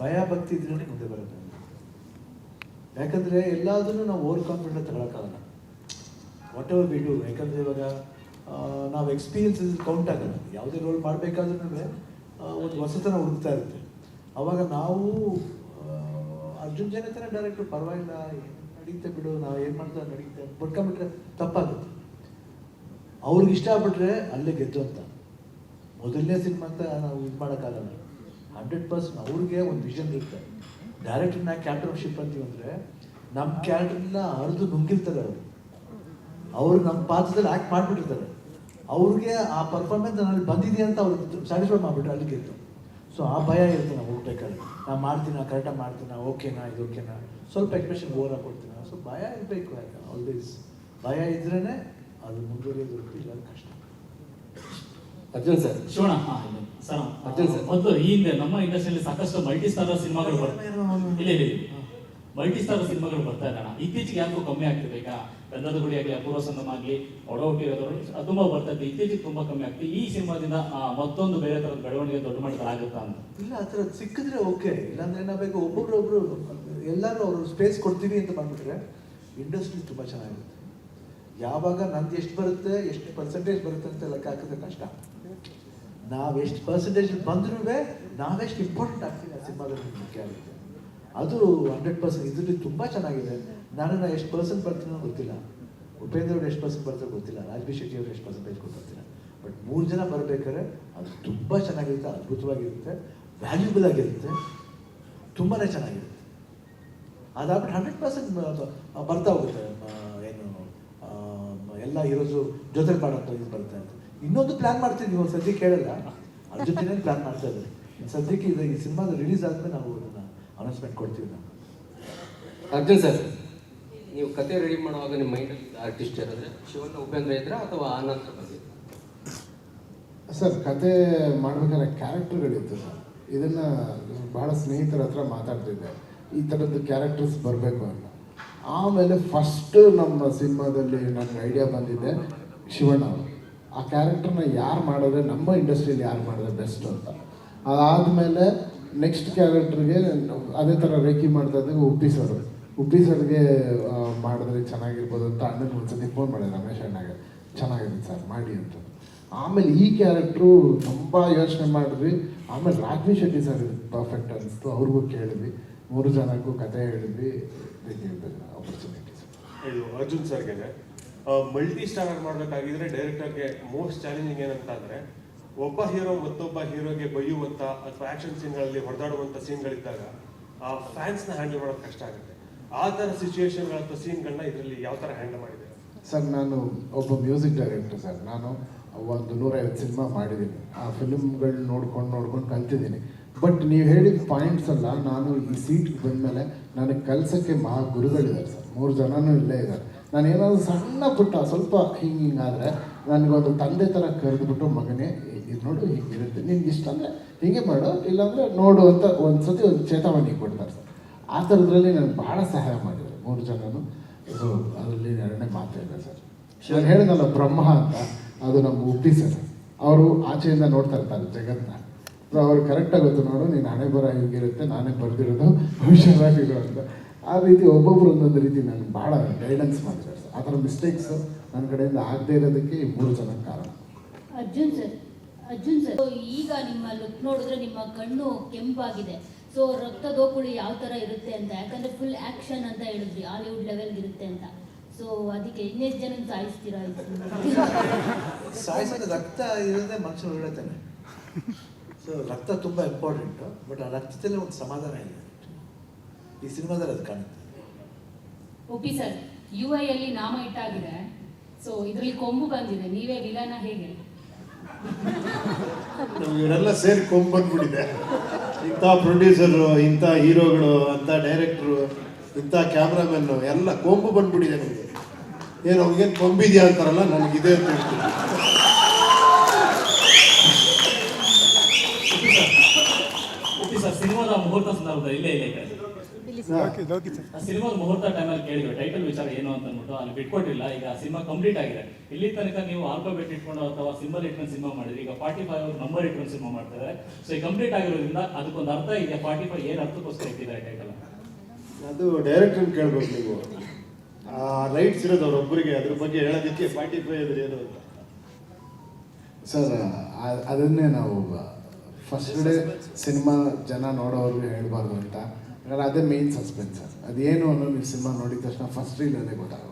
ಭಯ ಭಕ್ತಿ ಇದ್ರೇ ಮುಂದೆ ಬರೋದು ಯಾಕಂದ್ರೆ ಎಲ್ಲದನ್ನು ನಾವು ಓವರ್ ಕಾನ್ಫಿಡೆಂಟ್ ತಗೊಳಕ್ಕಾಗಲ್ಲ. ವಾಟ್ ಎವರ್ ವಿ ಡೂ ಯಾಕಂದ್ರೆ ಇವಾಗ ನಾವು ಎಕ್ಸ್ಪೀರಿಯನ್ಸ್ ಕೌಂಟ್ ಆಗಲ್ಲ. ಯಾವುದೇ ರೋಲ್ ಮಾಡಬೇಕಾದ್ರೂ ಒಂದು ಹೊಸತನ ಹುಡುಕ್ತಾ ಇರುತ್ತೆ. ಅವಾಗ ನಾವು ಅರ್ಜುನ್ ಜನ ಥರ ಪರವಾಗಿಲ್ಲ ನಡೀತೆ ಬಿಡು, ನಾವು ಏನು ಮಾಡ್ತಾ ನಡೀತೆ ಬಡ್ಕೊಂಬಿಟ್ರೆ ತಪ್ಪಾಗುತ್ತೆ. ಅವ್ರಿಗೆ ಇಷ್ಟ ಆಗ್ಬಿಟ್ರೆ ಅಲ್ಲೇ ಗೆದ್ದು ಅಂತ. ಮೊದಲನೇ ಸಿನಿಮಾ ಅಂತ ನಾವು ಇದು ಮಾಡೋಕ್ಕಾಗಲ್ಲ. ಹಂಡ್ರೆಡ್ ಪರ್ಸೆಂಟ್ ಅವ್ರಿಗೆ ಒಂದು ವಿಷನ್ ಇರುತ್ತೆ. ಡೈರೆಕ್ಟರ್ನ ಕ್ಯಾಪ್ಟನ್ಶಿಪ್ ಅಂತೀವಿ ಅಂದರೆ ನಮ್ಮ ಕ್ಯಾರೆಕ್ಟರ್ನ ಹರಿದು ನುಂಗಿರ್ತಾರೆ ಅವರು. ಅವರು ನಮ್ಮ ಪಾತ್ರದಲ್ಲಿ ಆ್ಯಕ್ಟ್ ಮಾಡಿಬಿಟ್ಟಿರ್ತಾರೆ. ಅವ್ರಿಗೆ ಆ ಪರ್ಫಾರ್ಮೆನ್ಸ್ ನನ್ನಲ್ಲಿ ಬಂದಿದೆ ಅಂತ ಅವ್ರಿಗೆ ಸ್ಯಾಟಿಸ್ಫೈ ಮಾಡಿಬಿಟ್ರೆ ಅಲ್ಲಿಗೆ ಇತ್ತು ಸೊ ಆ ಭಯ ಇರುತ್ತೆ ನಾವು ಹೋಗ್ಬೇಕಾದ್ರೆ ನಾನು ಮಾಡ್ತೀನ ಕರೆಕ್ಟಾಗಿ ಮಾಡ್ತೀನ ಓಕೆನಾ ಇದು ಓಕೆನಾ ಸ್ವಲ್ಪ ಎಕ್ಸ್ಪ್ರೆಷನ್ ಓವರ್ ಕೊಡ್ತೀನ ಸೊ ಭಯ ಇರಬೇಕು ಯಾಕೆ ಆಲ್ವೇಸ್ ಭಯ ಇದ್ರೇ ಅದು ಮುಂದುವರಿಯೋದು ಇಲ್ಲ ಕಷ್ಟ. ಅರ್ಜುನ್ ಸರ್ ಶೋಣ ಹಾ. Sir Arjun sir. ಮೊದಲು ಈ ಹಿಂದೆ ನಮ್ಮ ಇಂಡಸ್ಟ್ರಿಯಲ್ಲಿ ಸಾಕಷ್ಟು ಮಲ್ಟಿ ಸ್ಟಾರ್ ಸಿನಿಮಾಗಳು ಬರ್ತಾ ಇಲ್ಲ ಇಲ್ಲ ಮಲ್ಟಿ ಸ್ಟಾರ್ ಸಿನಿಮಾಗಳು ಬರ್ತಾ ಇದ್ದಾನ ಇತ್ತೀಚೆಗೆ ಯಾಕೋ ಕಮ್ಮಿ ಆಗ್ತಿದೆ ಈಗ. ಗಂಧದ ಗುಡಿ ಆಗಲಿ ಅಪೂರ್ವ ಸಂಗಮ ಆಗಲಿ ಒಡಹುಟ್ಟಿರೋದು ತುಂಬಾ ಬರ್ತಾ ಇದೆ ಇತ್ತೀಚೆಗೆ ತುಂಬಾ ಕಮ್ಮಿ ಆಗ್ತಿದೆ. ಈ ಸಿನಿಮಾದಿಂದ ಮತ್ತೊಂದು ಬೇರೆ ತರದ ಬೆಳವಣಿಗೆ ದೊಡ್ಡ ಮಟ್ಟದಲ್ಲಿ ಆಗುತ್ತಾ ಅಂತ. ಇಲ್ಲ ಆ ಥರ ಸಿಕ್ಕಿದ್ರೆ ಓಕೆ ಇಲ್ಲಾಂದ್ರೆ ಏನಾಗಬೇಕು ಒಬ್ಬೊಬ್ರು ಒಬ್ರು ಎಲ್ಲರೂ ಅವರು ಸ್ಪೇಸ್ ಕೊಡ್ತೀವಿ ಅಂತ ಬಂದ್ಬಿಟ್ರೆ ಇಂಡಸ್ಟ್ರಿ ತುಂಬ ಚೆನ್ನಾಗಿರುತ್ತೆ. ಯಾವಾಗ ನಂದು ಎಷ್ಟು ಬರುತ್ತೆ ಎಷ್ಟು ಪರ್ಸೆಂಟೇಜ್ ಬರುತ್ತೆ ಅಂತ ಲೆಕ್ಕ ಹಾಕಿದ್ರೆ ಕಷ್ಟ. ನಾವು ಎಷ್ಟು ಪರ್ಸೆಂಟೇಜ್ ಬಂದ್ರೂ ನಾವೆಷ್ಟು ಇಂಪಾರ್ಟೆಂಟ್ ಆಗ್ತೀವಿ ಆ ಸಿನಿಮಾದಲ್ಲಿ ಮುಖ್ಯ ಆಗುತ್ತೆ ಅದು ಹಂಡ್ರೆಡ್ ಪರ್ಸೆಂಟ್ ಇದರಲ್ಲಿ ತುಂಬ ಚೆನ್ನಾಗಿದೆ. ನಾನು ಎಷ್ಟು ಪರ್ಸೆಂಟ್ ಬರ್ತೀನೋ ಗೊತ್ತಿಲ್ಲ. ಉಪೇಂದ್ರ ಅವ್ರು ಎಷ್ಟು ಪರ್ಸೆಂಟ್ ಬರ್ತಾರೋ ಗೊತ್ತಿಲ್ಲ. ರಾಜ್ಬಿ ಶೆಟ್ಟಿ ಅವ್ರು ಎಷ್ಟು ಪರ್ಸೆಂಟೇಜ್ ಗೊತ್ತಿಲ್ಲ ಬಟ್ ಮೂರು ಜನ ಬರಬೇಕಾದ್ರೆ ಅದು ತುಂಬ ಚೆನ್ನಾಗಿರುತ್ತೆ, ಅದ್ಭುತವಾಗಿರುತ್ತೆ ವ್ಯಾಲ್ಯೂಬಲ್ ಆಗಿರುತ್ತೆ. ತುಂಬಾ ಚೆನ್ನಾಗಿರುತ್ತೆ. ಅದಾದ್ಬಿಟ್ಟು ಹಂಡ್ರೆಡ್ ಪರ್ಸೆಂಟ್ ಬರ್ತಾ ಹೋಗುತ್ತೆ. ಏನು ಎಲ್ಲ ಹೀರೋಸು ಜೊತೆಗೆ ಮಾಡೋಂಥ ಇದು ಬರುತ್ತೆ ಅಂತ. ಇನ್ನೊಂದು ಪ್ಲಾನ್ ಮಾಡ್ತಿದ್ವಿ ಒಂದು ಸದ್ಯಕ್ಕೆ ಕೇಳಲ್ಲ. ಅದ್ರ ಜೊತೆ ಪ್ಲಾನ್ ಮಾಡ್ತಾ ಇದ್ದಾರೆ ಸದ್ಯಕ್ಕೆ ಇದು ಈ ಸಿನಿಮಾದ ರಿಲೀಸ್ ಆದ್ಮೇಲೆ ನಾವು ಅದನ್ನ ಅನೌನ್ಸ್ಮೆಂಟ್ ಕೊಡ್ತೀವಿ ನಾವು. ಅರ್ಜುನ್ ಸರ್ ನೀವು ಕತೆ ರೆಡಿ ಮಾಡುವಾಗ ನಿಮ್ಮ ಮೈಂಡಲ್ಲಿ ಆರ್ಟಿಸ್ಟ್ ಇರೋದ್ರೆ ಶಿವಣ್ಣ ಉಪೇಂದ್ರ ಇದ್ರ ಅಥವಾ ಆನಂತರ ಬಗ್ಗೆ? ಸರ್ ಕತೆ ಮಾಡ್ಬೇಕಾದ್ರೆ ಕ್ಯಾರೆಕ್ಟರ್ಗಳಿತ್ತು ಸರ್. ಇದನ್ನ ಬಹಳ ಸ್ನೇಹಿತರ ಹತ್ರ ಮಾತಾಡ್ತಿದ್ದೆ. ಈ ಥರದ್ದು ಕ್ಯಾರೆಕ್ಟರ್ಸ್ ಬರಬೇಕು ಅಂತ. ಆಮೇಲೆ ಫಸ್ಟ್ ನಮ್ಮ ಸಿನಿಮಾದಲ್ಲಿ ನನಗೆ ಐಡಿಯಾ ಬಂದಿದ್ದೆ ಶಿವಣ್ಣ ಅವರು. ಆ ಕ್ಯಾರೆಕ್ಟರ್ನ ಯಾರು ಮಾಡಿದ್ರೆ ನಮ್ಮ ಇಂಡಸ್ಟ್ರಿಯಲ್ಲಿ ಯಾರು ಮಾಡಿದ್ರೆ ಬೆಸ್ಟ್ ಅಂತ. ಅದಾದಮೇಲೆ ನೆಕ್ಸ್ಟ್ ಕ್ಯಾರೆಕ್ಟರ್ಗೆ ಅದೇ ಥರ ರೇಕಿ ಮಾಡ್ತಾ ಇದ್ದಾಗ ಉಪ್ಪಿ ಸರ್ ಉಪ್ಪಿ ಸರ್ಗೆ ಮಾಡಿದ್ರೆ ಚೆನ್ನಾಗಿರ್ಬೋದು ಅಂತ ಅಣ್ಣನ ಒಂದ್ಸತಿ ಫೋನ್ ಮಾಡಿದೆ, ರಮೇಶ್ ಅಣ್ಣಗೆ. ಚೆನ್ನಾಗಿದೆ ಸರ್ ಮಾಡಿ ಅಂತ. ಆಮೇಲೆ ಈ ಕ್ಯಾರೆಕ್ಟ್ರು ತುಂಬ ಯೋಚನೆ ಮಾಡಿದ್ವಿ. ಆಮೇಲೆ ರಾಜ್ವಿ ಶೆಟ್ಟಿ ಸರ್ ಪರ್ಫೆಕ್ಟ್ ಅನಿಸ್ತು. ಅವ್ರಿಗೂ ಕೇಳಿದ್ವಿ. ಮೂರು ಜನಕ್ಕೂ ಕತೆ ಹೇಳಿದ್ವಿ. ಆಪರ್ಚುನಿಟೀಸ್ ಇದು ಅರ್ಜುನ್ ಸರ್ಗೆ ಮಲ್ಟಿ ಸ್ಟಾರರ್ ಮಾಡಬೇಕಾಗಿದ್ರೆ ಡೈರೆಕ್ಟರ್ಗೆ ಮೋಸ್ಟ್ ಚಾಲೆಂಜಿಂಗ್ ಏನಂತ ಅಂದ್ರೆ ಒಬ್ಬ ಹೀರೋ ಮತ್ತೊಬ್ಬ ಹೀರೋಗೆ ಬೈಯುವಂತ ಅಥವಾ ಆಕ್ಷನ್ ಸೀನ್ಗಳಲ್ಲಿ ಹೊಡೆದಾಡುವಂತ ಸೀನ್ಗಳಿದ್ದಾಗ ಆ ಫ್ಯಾನ್ಸ್ನ ಹ್ಯಾಂಡಲ್ ಮಾಡೋದು ಕಷ್ಟ ಆಗುತ್ತೆ. ಆ ಥರ ಸಿಚುವೇಶನ್ಗಳ ಸೀನ್ಗಳನ್ನ ಇದರಲ್ಲಿ ಯಾವ ಥರ ಹ್ಯಾಂಡಲ್ ಮಾಡಿದೆ ಸರ್, ನಾನು ಒಬ್ಬ ಮ್ಯೂಸಿಕ್ ಡೈರೆಕ್ಟರ್ ಸರ್. ನಾನು ಒಂದು ನೂರೈವತ್ತು ಸಿನಿಮಾ ಮಾಡಿದ್ದೀನಿ. ಆ ಫಿಲ್ಮ್ಗಳು ನೋಡ್ಕೊಂಡು ನೋಡ್ಕೊಂಡು ಕಲ್ತಿದ್ದೀನಿ. ಬಟ್ ನೀವು ಹೇಳಿದ ಪಾಯಿಂಟ್ಸ್ ಅಲ್ಲ, ನಾನು ಈ ಸೀಟ್ಗೆ ಬಂದಮೇಲೆ ನನಗೆ ಕಲ್ಸೋಕ್ಕೆ ಮಹಾ ಗುರುಗಳಿದ್ದಾರೆ ಸರ್. ಮೂರು ಜನನೂ ಇಲ್ಲೇ ಇದ್ದಾರೆ ನಾನು ಏನಾದರೂ ಸಣ್ಣ ಪುಟ್ಟ ಸ್ವಲ್ಪ ಹಿಂಗೆ ಹಿಂಗಾದರೆ ನನಗೊಂದು ತಂದೆ ಥರ ಕರೆದುಬಿಟ್ಟು ಮಗನೇ ಇದು ನೋಡು ಹಿಂಗಿರುತ್ತೆ ನಿನ್ಗೆ ಇಷ್ಟ ಅಂದರೆ ಹೀಗೆ ಮಾಡು ಇಲ್ಲಾಂದರೆ ನೋಡು ಅಂತ ಒಂದು ಸತಿ ಒಂದು ಚೇತಾವಣಿ ಕೊಡ್ತಾರೆ. ಸರ್ ಆ ಥರದ್ರಲ್ಲಿ ನಾನು ಭಾಳ ಸಹಾಯ ಮಾಡಿದ್ದಾರೆ ಮೂರು ಜನನು. ಸೊ ಅದರಲ್ಲಿ ಎರಡನೇ ಮಾತಿಲ್ಲ ಸರ್. ನಾನು ಹೇಳಿದಲ್ಲ ಬ್ರಹ್ಮ ಅಂತ ಅದು ನಮ್ಮ ಉಪ್ಪಿ ಸರ್. ಅವರು ಆಚೆಯಿಂದ ನೋಡ್ತಾ ಇರ್ತಾರೆ ಜಗತ್ತನ್ನ ಸೊ ಅವ್ರು ಕರೆಕ್ಟಾಗಿ ಗೊತ್ತು ನೋಡು ನೀನು ಹಣೆ ಬರ ಹೀಗಿರುತ್ತೆ ನಾನೇ ಬರೆದಿರೋದು ಹುಷಾರಾಗಿರೋ ಅಂತ. ಆ ರೀತಿ ಒಬ್ಬೊಬ್ರು ಒಂದೊಂದು ರೀತಿ ನನಗೆ ಭಾಳ ಗೈಡೆನ್ಸ್ ಮಾಡಿದ್ದಾರೆ ಸರ್. ಆ ಥರ ಮಿಸ್ಟೇಕ್ಸು ನನ್ನ ಕಡೆಯಿಂದ ಆಗದೇ ಇರೋದಕ್ಕೆ ಈ ಮೂರು ಜನ ಕಾರಣ. ಅರ್ಜುನ್ ಸರ್ ಅರ್ಜುನ್ ಸರ್ ಈಗ ನಿಮ್ಮ ಲುಕ್ ನೋಡಿದ್ರೆ ನಿಮ್ಮ ಕಣ್ಣು ಕೆಂಪಾಗಿದೆ. ಸೊ ರಕ್ತ ದೋಕುಳಿ ಯಾವ ಥರ ಇರುತ್ತೆ ಅಂತ ಯಾಕಂದ್ರೆ ಫುಲ್ ಆಕ್ಷನ್ ಅಂತ ಹೇಳಿದ್ರಿ ಹಾಲಿವುಡ್ ಲೆವೆಲ್ ಇರುತ್ತೆ ಅಂತ. ಸೊ ಅದಕ್ಕೆ ಇನ್ನೆಷ್ಟು ಜನ ಸಾಯಿಸ್ತೀರಾ? ಸಾಯಿಸೋದು ರಕ್ತ ಇರೋದೇ ಮನುಷ್ಯನ ಒಳ್ಳೆತಾನೆ. ಸೊ ರಕ್ತ ತುಂಬ ಇಂಪಾರ್ಟೆಂಟು ಬಟ್ ಆ ರಕ್ತದಲ್ಲಿ ಒಂದು ಸಮಾಧಾನ ಇದೆ ಈ ಸಿನಿಮಾದಲ್ಲಿ ಅದು ಕಾಣುತ್ತೆ. ಒಪ್ಪಿ ಸರ್ ಯು ಐ ಅಲ್ಲಿ ನಾಮ ಇಟ್ಟಾಗಿದೆ. ಸೊ ಇದರಲ್ಲಿ ಕೊಂಬು ಬಂದಿದೆ. ನೀವೇ ವಿಲನ ಹೇಗೆ? ಇವರೆಲ್ಲ ಸೇರಿ ಕೊಂಬಂದ್ಬಿಟ್ಟಿದೆ ಇಂಥ ಪ್ರೊಡ್ಯೂಸರು ಇಂಥ ಹೀರೋಗಳು ಅಂಥ ಡೈರೆಕ್ಟ್ರು ಇಂಥ ಕ್ಯಾಮ್ರಾಮನ್ನು ಎಲ್ಲ ಕೊಂಬು ಬಂದ್ಬಿಟ್ಟಿದೆ ನನಗೆ ಏನು ಅವ್ರಿಗೇನು ಕೊಂಬಿದೆಯಾ ಅಂತಾರಲ್ಲ ನನಗಿದೆ ಅಂತ ಹೇಳ್ತೀನಿ. ಸಿನಿಮಾದ ಮುಹೂರ್ತ ಸಂದರ್ಭದಲ್ಲಿ ಇಲ್ಲೇ ಇಲ್ಲೇ ಸಿನಿಮಾದ ಮುಹೂರ್ತ ಟೈಮಲ್ಲಿ ಕೇಳಿದ್ರು. ಟೈಟಲ್ ವಿಚಾರ ಏನು ಅಂತ ಅಂದ್ಬಿಟ್ಟು ಅಲ್ಲಿ ಬಿಟ್ಕೊಟ್ಟಿಲ್ಲ ಈಗ ಸಿನಿಮಾ ಕಂಪ್ಲೀಟ್ ಆಗಿದೆ. ಇಲ್ಲಿ ತನಕ ನೀವು ಆಲ್ಫಾಬೆಟ್ ಇಟ್ಕೊಂಡು ಅಥವಾ ಸಿಂಬಲ್ ಇಟ್ಕೊಂಡು ಸಿನಿಮಾ ಮಾಡಿದ್ರಿ. ಈಗ ಫಾರ್ಟಿ ಫೈವ್ ಅವ್ರು ನಂಬರ್ ಇಟ್ಕೊಂಡು ಸಿನಿಮಾ ಮಾಡ್ತಾರೆ. ಸೊ ಈ ಕಂಪ್ಲೀಟ್ ಆಗಿರೋದ್ರಿಂದ ಅದಕ್ಕೊಂದು ಅರ್ಥ ಇದೆ ಫಾರ್ಟಿ ಫೈವ್ ಏನು ಅರ್ಥಕ್ಕೋಸ್ಕರ ಇಟ್ಟಿದ್ದಾರೆ ಟೈಟಲ್ ಅದು ಡೈರೆಕ್ಟರ್ ಕೇಳ್ಬೇಕು ನೀವು. ಆ ರೈಟ್ಸ್ ಇರೋದು ಅವ್ರೊಬ್ಬರಿಗೆ ಅದ್ರ ಬಗ್ಗೆ ಹೇಳೋದಕ್ಕೆ ಫಾರ್ಟಿ ಫೈವ್ ಅದ್ರ ಏನು ಅಂತ. ಸರ್ ಅದನ್ನೇ ನಾವು ಫಸ್ಟ್ ಡೇ ಸಿನಿಮಾ ಜನ ನೋಡೋರು ಹೇಳ್ಬಾರ್ದು ಅಂತ. ಯಾಕಂದ್ರೆ ಅದೇ ಮೇನ್ ಸಸ್ಪೆನ್ಸ್ ಅದು. ಅದೇನು ಅನ್ನೋ ನೀವು ಸಿನಿಮಾ ನೋಡಿದ ತಕ್ಷಣ ಫಸ್ಟ್ ರೀಲಲ್ಲೇ ಗೊತ್ತಾಗೋದು